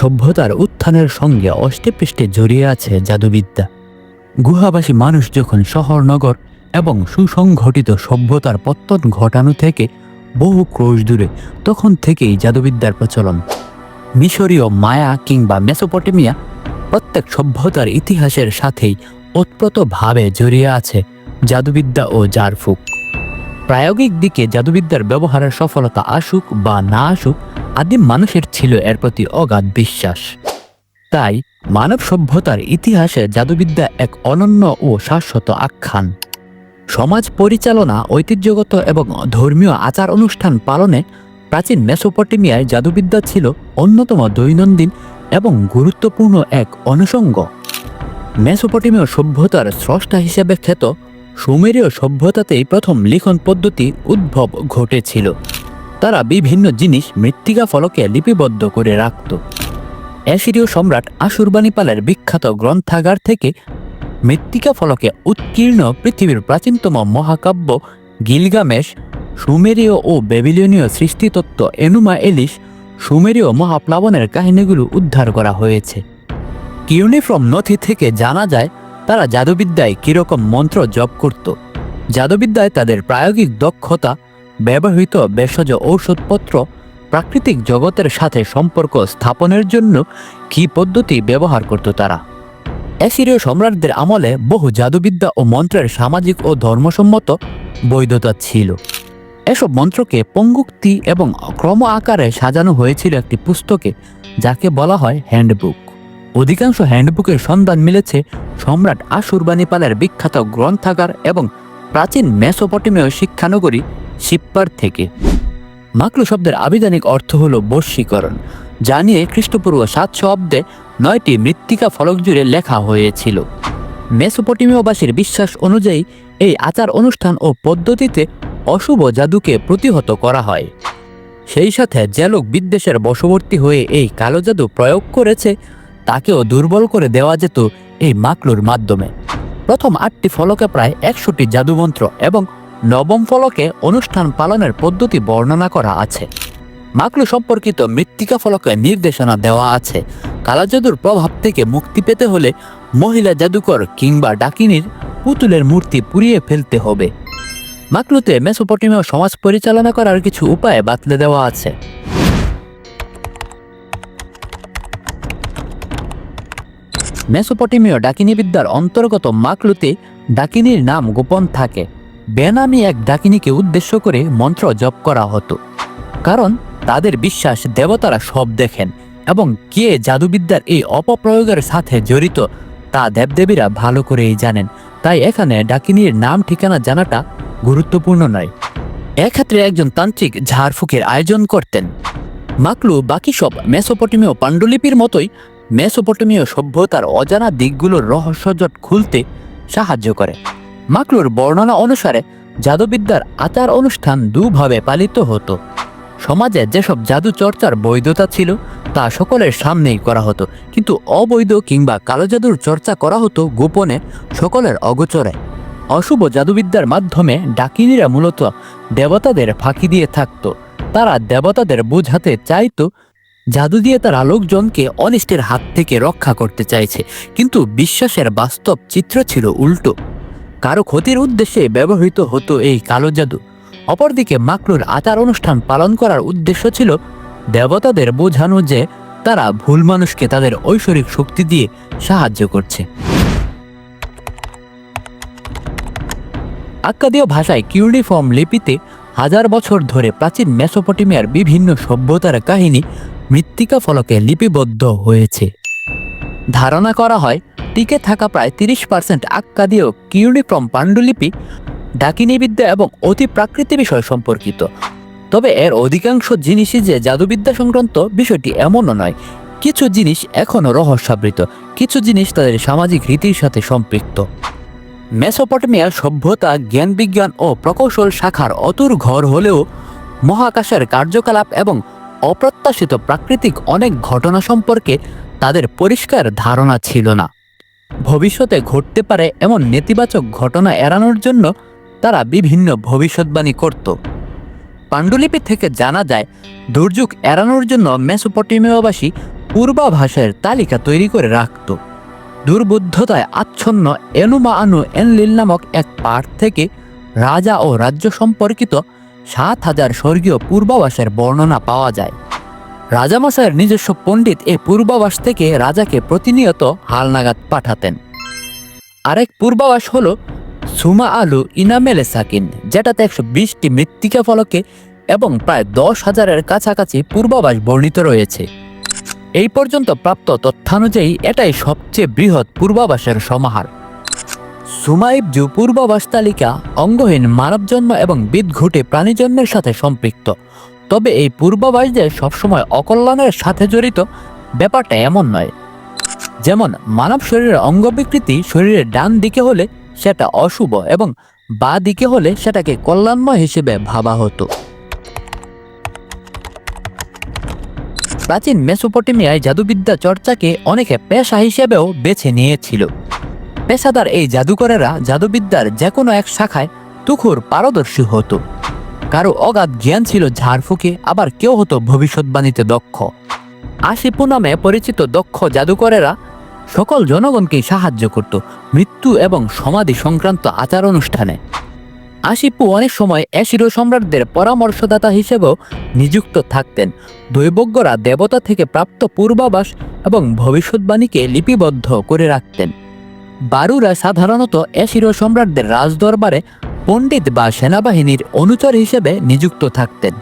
সভ্যতার উত্থানের সঙ্গে অষ্টেপৃষ্টে জড়িয়ে আছে জাদুবিদ্যা। গুহাবাসী মানুষ যখন শহর, নগর এবং সুসংগঠিত সভ্যতার পত্তন ঘটানো থেকে বহু ক্রোশ দূরে, তখন থেকেই জাদুবিদ্যার প্রচলন। মিশরীয় মায়া কিংবা মেসোপটেমিয়া প্রত্যেক সভ্যতার ইতিহাসের সাথেই ওতপ্রোতভাবে জড়িয়ে আছে জাদুবিদ্যা ও জারফুক। প্রায়োগিক দিকে জাদুবিদ্যার ব্যবহারের সফলতা আসুক বা না আসুক আদিম মানুষের ছিল এর প্রতি অগাধ বিশ্বাস। তাই মানব সভ্যতার ইতিহাসে জাদুবিদ্যা এক অনন্য ও শাশ্বত আখ্যান। সমাজ পরিচালনা, ঐতিহ্যগত এবং ধর্মীয় আচার অনুষ্ঠান পালনে প্রাচীন মেসোপটেমিয়ায় জাদুবিদ্যা ছিল অন্যতম দৈনন্দিন এবং গুরুত্বপূর্ণ এক অনুষঙ্গ। মেসোপটেমীয় সভ্যতার স্রষ্টা হিসেবে খ্যাত সুমেরীয় সভ্যতাতেই প্রথম লিখন পদ্ধতি উদ্ভব ঘটেছিল। তারা বিভিন্ন জিনিস মৃত্তিকা ফলকে লিপিবদ্ধ করে রাখত। অ্যাসিরীয় সম্রাট আশুরবাণীপালের বিখ্যাত গ্রন্থাগার থেকে মৃত্তিকা ফলকে উৎকীর্ণ পৃথিবীর প্রাচীনতম মহাকাব্য গিলগামেশ, সুমেরীয় ও বেবিলিয়নীয় সৃষ্টিতত্ত্ব এনুমা এলিশ সুমেরীয় মহাপ্লাবনের কাহিনীগুলো উদ্ধার করা হয়েছে। কিউনিফ্রম নথি থেকে জানা যায়, তারা জাদুবিদ্যায় কীরকম মন্ত্র জপ করত। জাদুবিদ্যায় তাদের প্রায়োগিক দক্ষতা ব্যবহৃত ভেষজ ঔষধপত্র প্রাকৃতিক জগতের সাথে সম্পর্ক স্থাপনের জন্য কী পদ্ধতি ব্যবহার করত তারা? অ্যাসিরীয় সম্রাটদের আমলে বহু জাদুবিদ্যা ও মন্ত্রের সামাজিক ও ধর্মসম্মত বৈধতা ছিল। এসব মন্ত্রকে পঙ্গুক্তি এবং ক্রম আকারে সাজানো হয়েছিল একটি পুস্তকে, যাকে বলা হয় হ্যান্ডবুক। অধিকাংশ হ্যান্ডবুকের সন্ধান মিলেছে সম্রাট আশুরবাণীপালের বিখ্যাত গ্রন্থাগার এবং প্রাচীন মেসোপটেমীয় শিক্ষানগরী সিপ্পার থেকে। মাকলু শব্দের আবিধানিক অর্থ হল বর্ষীকরণ, যা নিয়ে খ্রিস্টপূর্ব সাতশো অব্দে নয়টি মৃত্তিকা ফলক জুড়ে লেখা হয়েছিল। মেসোপটেমীয়বাসীর বিশ্বাস অনুযায়ী এই আচার অনুষ্ঠান ও পদ্ধতিতে অশুভ জাদুকে প্রতিহত করা হয়। সেই সাথে যে লোক বিদ্বেষের বশবর্তী হয়ে এই কালো জাদু প্রয়োগ করেছে, তাকেও দুর্বল করে দেওয়া যেত এই মাকলুর মাধ্যমে। প্রথম আটটি ফলকে প্রায় একশোটি জাদুমন্ত্র এবং নবম ফলকে অনুষ্ঠান পালনের পদ্ধতি বর্ণনা করা আছে। মাকলু সম্পর্কিত মৃত্তিকা ফলকে নির্দেশনা দেওয়া আছে। কালা জাদুর প্রভাব থেকে মুক্তি পেতে হলে মহিলা জাদুকর কিংবা ডাকিনীর পুতুলের মূর্তি পুড়িয়ে ফেলতে হবে। মাকলুতে মেসোপটেমীয় সমাজ পরিচালনা করার কিছু উপায় বাতলে দেওয়া আছে। মেসোপটেমীয় ডাকিনী বিদ্যার অন্তর্গত মাকলুতে ডাকিনীর নাম গোপন থাকে। বেনামি এক ডাকিনীকে উদ্দেশ্য করে মন্ত্র জপ করা হতো। কারণ তাদের বিশ্বাস দেবতারা সব দেখেন এবং কে জাদুবিদ্যার এই অপপ্রয়োগের সাথে জড়িত তা দেবদেবীরা ভালো করেই জানেন। তাই এখানে ডাকিনীর নাম ঠিকানা জানাটা গুরুত্বপূর্ণ নয়। এক্ষেত্রে একজন তান্ত্রিক ঝাড়ফুঁকের আয়োজন করতেন। মাকলু বাকি সব মেসোপটেমীয় পাণ্ডুলিপির মতোই মেসোপটেমীয় সভ্যতার অজানা দিকগুলোর রহস্যজট খুলতে সাহায্য করে। মাকলুর বর্ণনা অনুসারে জাদুবিদ্যার আচার অনুষ্ঠান দুভাবে পালিত হতো। সমাজে যেসব জাদু চর্চার বৈধতা ছিল, তা সকলের সামনেই করা হতো। কিন্তু অবৈধ কিংবা কালো জাদুর চর্চা করা হতো গোপনে সকলের অগোচরে। অশুভ জাদুবিদ্যার মাধ্যমে ডাকিনীরা মূলত দেবতাদের ফাঁকি দিয়ে থাকত। তারা দেবতাদের বোঝাতে চাইতো জাদু দিয়ে তারা লোকজনকে অনিষ্টের হাত থেকে রক্ষা করতে চাইছে, কিন্তু বিশ্বাসের বাস্তব চিত্র ছিল উল্টো। কারও ক্ষতির উদ্দেশ্যে ব্যবহৃত হতো এই কালো জাদু। অপরদিকে মাকলুর আচার অনুষ্ঠান পালন করার উদ্দেশ্য ছিল দেবতাদের বোঝানো যে তারা ভুল মানুষকে তাদের ঐশ্বরিক শক্তি দিয়ে সাহায্য করছে। আক্কাদীয় ভাষায় কিউরিফর্ম লিপিতে হাজার বছর ধরে প্রাচীন মেসোপটেমিয়ার বিভিন্ন সভ্যতার কাহিনী মৃত্তিকা ফলকে লিপিবদ্ধ হয়েছে। ধারণা করা হয়, টিকে থাকা প্রায় তিরিশ পার্সেন্ট আক্কাদীয় কিউরিফর্ম পাণ্ডুলিপি ডাকিনী বিদ্যা এবং অতি প্রাকৃতিক বিষয় সম্পর্কিত। তবে এর অধিকাংশ জিনিসই যে জাদুবিদ্যা সংক্রান্ত বিষয়টি এমনও নয়। কিছু জিনিস এখনও রহস্যাবৃত, কিছু জিনিস তাদের সামাজিক রীতির সাথে সম্পৃক্ত। মেসোপটেমিয়ার সভ্যতা জ্ঞান বিজ্ঞান ও প্রকৌশল শাখার অতুর ঘর হলেও মহাকাশের কার্যকলাপ এবং অপ্রত্যাশিত প্রাকৃতিক অনেক ঘটনা সম্পর্কে তাদের পরিষ্কার ধারণা ছিল না। ভবিষ্যতে ঘটতে পারে এমন নেতিবাচক ঘটনা এড়ানোর জন্য তারা বিভিন্ন ভবিষ্যৎবাণী করত। পাণ্ডুলিপি থেকে জানা যায়, দুর্যোগ এড়ানোর জন্য মেসোপটেমীয়বাসী পূর্বাভাসের তালিকা তৈরি করে রাখত। দুর্বুদ্ধতায় আচ্ছন্ন এনুমা আনু এনলিল নামক এক পাঠ থেকে রাজা ও রাজ্য সম্পর্কিত সাত হাজার স্বর্গীয় পূর্বাবাসের বর্ণনা পাওয়া যায়। রাজামশাইয়ের নিজস্ব পণ্ডিত এই পূর্বাবাস থেকে রাজাকে প্রতিনিয়ত হালনাগাদ পাঠাতেন। আরেক পূর্বাবাস হলো সুমা আলু ইনামেলে সাকিন, যেটাতে একশো বিশটি মৃত্তিকা ফলকে এবং প্রায় দশ হাজারের কাছাকাছি পূর্বাবাস বর্ণিত রয়েছে। এই পর্যন্ত প্রাপ্ত তথ্যানুযায়ী এটাই সবচেয়ে বৃহৎ পূর্বাবাসের সমাহার। সুমাইবজু পূর্বাভাস তালিকা অঙ্গহীন মানবজন্ম এবং বিদঘুটে প্রাণীজন্মের সাথে সম্পৃক্ত। তবে এই পূর্বাভাস যে সবসময় অকল্যাণের সাথে জড়িত ব্যাপারটা এমন নয়। যেমন, মানব শরীরের অঙ্গ বিকৃতি শরীরের ডান দিকে হলে সেটা অশুভ এবং বা দিকে হলে সেটাকে কল্যাণময় হিসেবে ভাবা হতো। প্রাচীন মেসোপটেমিয়ায় জাদুবিদ্যা চর্চাকে অনেকে পেশা হিসেবেও বেছে নিয়েছিল। পেশাদার এই জাদুকরেরা জাদুবিদ্যার যে কোনো এক শাখায় তুখুর পারদর্শী হতো। কারও অগাধ জ্ঞান ছিল ঝাড়ফুঁকে আবার কেউ হতো ভবিষ্যৎবাণীতে দক্ষ। আশিপু নামে পরিচিত দক্ষ জাদুকরেরা সকল জনগণকেই সাহায্য করত মৃত্যু এবং সমাধি সংক্রান্ত আচার অনুষ্ঠানে। আশিপু অনেক সময় এশিরো সম্রাটদের পরামর্শদাতা হিসেবেও নিযুক্ত থাকতেন। দৈবজ্ঞরা দেবতা থেকে প্রাপ্ত পূর্বাভাস এবং ভবিষ্যৎবাণীকে লিপিবদ্ধ করে রাখতেন। বারুরা সাধারণত এশিরো সম্রাটদের রাজদরবারে পণ্ডিত বা সেনাবাহিনীর অনুচর হিসেবে নিযুক্ত থাকতেন।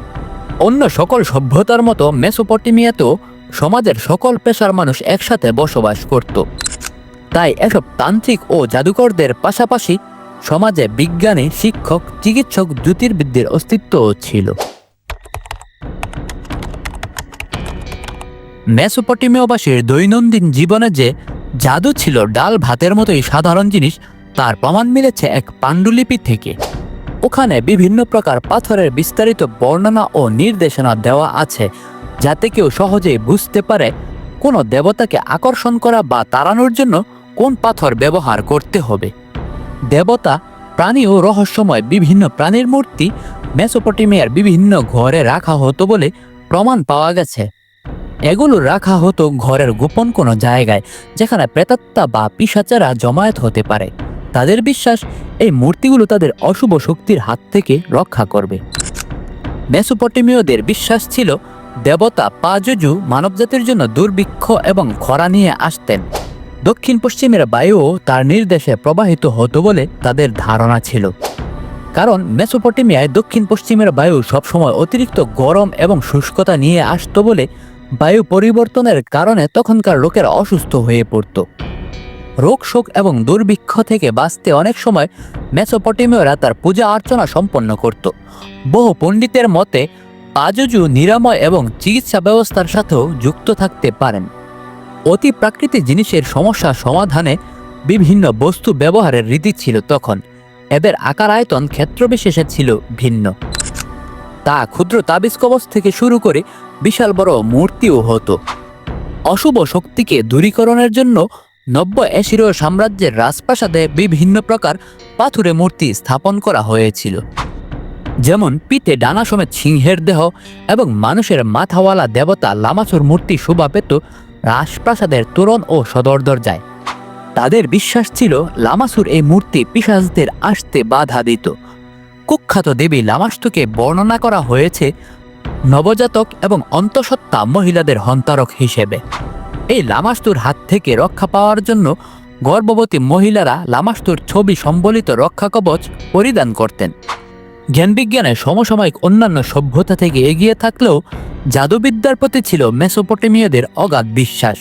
অন্য সকল সভ্যতার মতো মেসোপটেমিয়াতেও সমাজের সকল পেশার মানুষ একসাথে বসবাস করত। তাই এসব তান্ত্রিক ও জাদুকরদের পাশাপাশি সমাজে বিজ্ঞানী, শিক্ষক, চিকিৎসক জ্যোতির্বিদ্যের অস্তিত্বও ছিল। মেসোপটেমিয়াবাসীর দৈনন্দিন জীবনে যে জাদু ছিল ডাল ভাতের মতোই সাধারণ জিনিস, তার প্রমাণ মিলেছে এক পাণ্ডুলিপি থেকে। ওখানে বিভিন্ন প্রকার পাথরের বিস্তারিত বর্ণনা ও নির্দেশনা দেওয়া আছে, যাতে কেউ সহজেই বুঝতে পারে কোনো দেবতাকে আকর্ষণ করা বা তাড়ানোর জন্য কোন পাথর ব্যবহার করতে হবে। দেবতা, প্রাণী ও রহস্যময় বিভিন্ন প্রাণীর মূর্তি, মেসোপটেমিয়ার বিভিন্ন ঘরে রাখা হতো বলে প্রমাণ পাওয়া গেছে। এগুলো রাখা হতো ঘরের গোপন কোনো জায়গায়, যেখানে প্রেতাত্মা বা পিসাচারা জমায়েত হতে পারে। তাদের বিশ্বাস, এই মূর্তিগুলো তাদের অশুভ শক্তির হাত থেকে রক্ষা করবে। মেসোপটেমীয়দের বিশ্বাস ছিল, দেবতা পাজুজু মানবজাতির জন্য দুর্ভিক্ষ এবং খরা নিয়ে আসতেন। দক্ষিণ পশ্চিমের বায়ুও তার নির্দেশে প্রবাহিত হতো বলে তাদের ধারণা ছিল। কারণ মেসোপটেমিয়ায় দক্ষিণ পশ্চিমের বায়ু সবসময় অতিরিক্ত গরম এবং শুষ্কতা নিয়ে আসতো বলে বায়ু পরিবর্তনের কারণে তখনকার লোকেরা অসুস্থ হয়ে পড়ত। রোগ শোক এবং দুর্ভিক্ষ থেকে বাঁচতে অনেক সময় মেসোপটেমীয়রা তার পূজা অর্চনা সম্পন্ন করত। বহু পণ্ডিতের মতে, পাজুজু নিরাময় এবং চিকিৎসা ব্যবস্থার সাথেও যুক্ত থাকতে পারেন। অতি প্রাকৃতিক জিনিসের সমস্যা সমাধানে বিভিন্ন বস্তু ব্যবহারের রীতি ছিল তখন। এদের আকার আয়তন ক্ষেত্রবিশেষে ছিল ভিন্ন। তা ক্ষুদ্র তাবিজ কবচ থেকে শুরু করে বিশাল বড় মূর্তিও হতো। অশুভ শক্তিকে দূরীকরণের জন্য নব্য এশিরীয় সাম্রাজ্যের রাজপ্রাসাদে বিভিন্ন প্রকার পাথুরে মূর্তি স্থাপন করা হয়েছিল। যেমন পিতে ডানা সমেত সিংহের দেহ এবং মানুষের মাথাওয়ালা দেবতা লামাসুর মূর্তি শোভা পেত রাজপ্রাসাদের তোরণ ও সদর দরজায়। তাদের বিশ্বাস ছিল লামাসুর এই মূর্তি পিসাজদের আসতে বাধা দিত। কুখ্যাত দেবী লামাস্তুকে বর্ণনা করা হয়েছে নবজাতক এবং অন্তঃসত্ত্বা মহিলাদের হন্তারক হিসেবে। এই লামাস্তুর হাত থেকে রক্ষা পাওয়ার জন্য গর্ভবতী মহিলারা লামাস্তুর ছবি সম্বলিত রক্ষা কবচ পরিধান করতেন। জ্ঞানবিজ্ঞানের সমসাময়িক অন্যান্য সভ্যতা থেকে এগিয়ে থাকলেও জাদুবিদ্যার প্রতি ছিল মেসোপটেমীয়দের অগাধ বিশ্বাস।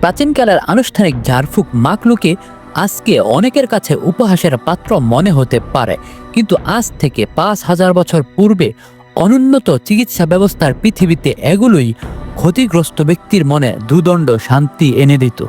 প্রাচীনকালের আনুষ্ঠানিক ঝাড়ফুঁক মাকলুকে আজকে অনেকের কাছে উপহাসের পাত্র মনে হতে পারে, কিন্তু আজ থেকে পাঁচ হাজার বছর পূর্বে অনুন্নত চিকিৎসা ব্যবস্থার পৃথিবীতে এগুলোই ক্ষতিগ্রস্ত ব্যক্তির মনে দুদণ্ড শান্তি এনে দিত।